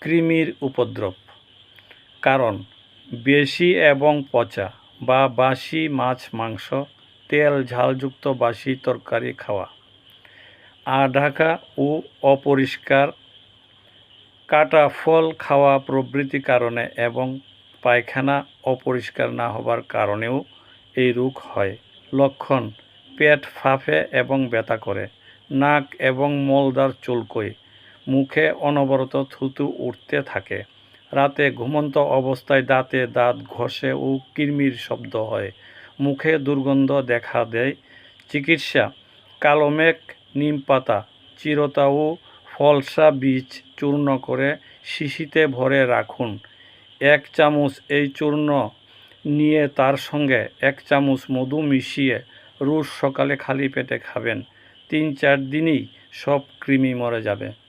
কৃমির উপদ্রব। কারণ, বেশি এবং পচা বা বাসি মাছ, মাংস, তেল, ঝালযুক্ত বাসি তরকারি খাওয়া। আঢাকা ও অপরিষ্কার কাটা ফল খাওয়া প্রভৃতি কারণে এবং পায়খানা অপরিষ্কার না হবার কারণেও এই রোগ হয়। লক্ষণ, পেট ফাঁপে এবং ব্যথা করে, নাক এবং মলদার চুলকোয় মুখে অনবরত থুতু উঠতে থাকে। রাতে ঘুমন্ত অবস্থায় দাঁতে দাঁত ঘষে ও কৃমির শব্দ হয়। মুখে দুর্গন্ধ দেখা দেয়। চিকিৎসা কালোমেঘ নিম পাতা, চিরতা ও ফলসা বীজ চূর্ণ করে শিশিতে ভরে রাখুন। এক চামচ এই চূর্ণ নিয়ে তার সঙ্গে এক চামচ মধু মিশিয়ে রোজ সকালে খালি পেটে খাবেন। তিন চার দিনই সব কৃমি মরে যাবে।